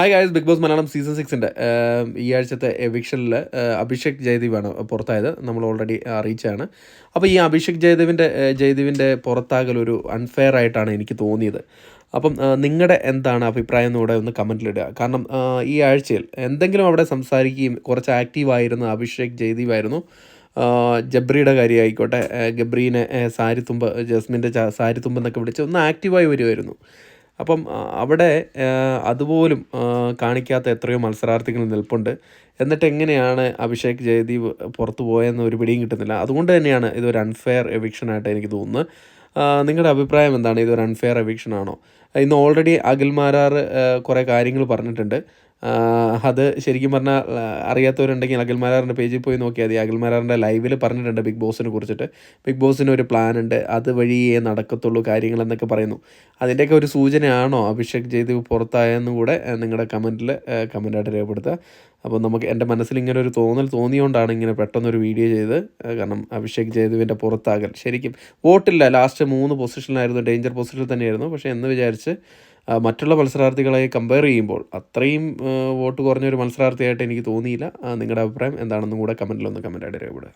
Hi guys Bigg Boss Malayalam season സിക്സിന്റെ ഈ ആഴ്ചത്തെ എവിക്ഷനിൽ അഭിഷേക് ജയദീപാണ് പുറത്തായത്. നമ്മൾ ഓൾറെഡി അറിയിച്ചാണ് അപ്പോൾ ഈ അഭിഷേക് ജയദേവിന്റെ ജയദീപിന്റെ പുറത്താകൽ ഒരു അൺഫെയർ ആയിട്ടാണ് എനിക്ക് തോന്നിയത്. അപ്പം നിങ്ങളുടെ എന്താണ് അഭിപ്രായം എന്നൂടെ ഒന്ന് കമന്റിലിടുക കാരണം ഈ ആഴ്ചയിൽ എന്തെങ്കിലും അവിടെ സംസാരിക്കുകയും കുറച്ച് ആക്റ്റീവായിരുന്ന അഭിഷേക് ജയദീപായിരുന്നു. ജബ്രിയുടെ കാര്യമായിക്കോട്ടെ ഗബ്രീനെ സാരിത്തുമ്പ് ജസ്മിന്റെ സാരിത്തുമ്പ് എന്നൊക്കെ വിളിച്ച് ഒന്ന് ആക്റ്റീവായി വരുമായിരുന്നു അപ്പം അവിടെ അതുപോലും കാണിക്കാത്ത എത്രയോ മത്സരാർത്ഥികൾ നിൽപ്പുണ്ട്. എന്നിട്ട് എങ്ങനെയാണ് അഭിഷേക് ജയദീപ് പുറത്തു പോയെന്ന് ഒരു പിടിയും കിട്ടുന്നില്ല. അതുകൊണ്ട് തന്നെയാണ് ഇതൊരു അൺഫെയർ എവിക്ഷനായിട്ട് എനിക്ക് തോന്നുന്നത്. നിങ്ങളുടെ അഭിപ്രായം എന്താണ്? ഇതൊരു അൺഫെയർ എവിക്ഷൻ ആണോ? ഇന്ന് ഓൾറെഡി അഖിൽ മാരാർ കുറേ കാര്യങ്ങൾ പറഞ്ഞിട്ടുണ്ട്. അത് ശരിക്കും പറഞ്ഞാൽ അറിയാത്തവരുണ്ടെങ്കിൽ അഖിൽമാരാറിന്റെ പേജിൽ പോയി നോക്കിയാൽ മതി. അഖിൽമാരാറിന്റെ ലൈവിൽ പറഞ്ഞിട്ടുണ്ട് ബിഗ് ബോസിനെ കുറിച്ചിട്ട്. ബിഗ് ബോസിന് ഒരു പ്ലാൻ ഉണ്ട് അത് വഴിയേ നടക്കത്തുള്ളൂ കാര്യങ്ങൾ എന്നൊക്കെ പറയുന്നു. അതിന്റെയൊക്കെ ഒരു സൂചനയാണോ അഭിഷേക് ജയ്ദേവ് പുറത്തായെന്നും കൂടെ നിങ്ങളുടെ കമന്റിൽ കമന്റായിട്ട് രേഖപ്പെടുത്തുക. അപ്പോൾ നമുക്ക് എന്റെ മനസ്സിൽ ഇങ്ങനെ ഒരു തോന്നൽ തോന്നിയോണ്ടാണ് ഇങ്ങനെ പെട്ടെന്നൊരു വീഡിയോ ചെയ്ത് കാരണം അഭിഷേക് ജയദേവിന്റെ പുറത്താകൽ. ശരിക്കും വോട്ടില്ല. ലാസ്റ്റ് മൂന്ന് പൊസിഷനിലായിരുന്നു. ഡേഞ്ചർ പൊസിഷനിൽ തന്നെയായിരുന്നു. പക്ഷേ എന്ന് വിചാരിച്ച് മറ്റുള്ള മത്സരാർത്ഥികളെ കമ്പയർ ചെയ്യുമ്പോൾ അത്രയും വോട്ട് കുറഞ്ഞൊരു മത്സരാർത്ഥിയായിട്ട് എനിക്ക് തോന്നിയില്ല. നിങ്ങളുടെ അഭിപ്രായം എന്താണെന്നും കൂടെ കമന്റിലൊന്ന് കമന്റായിട്ട് രേഖപ്പെടുക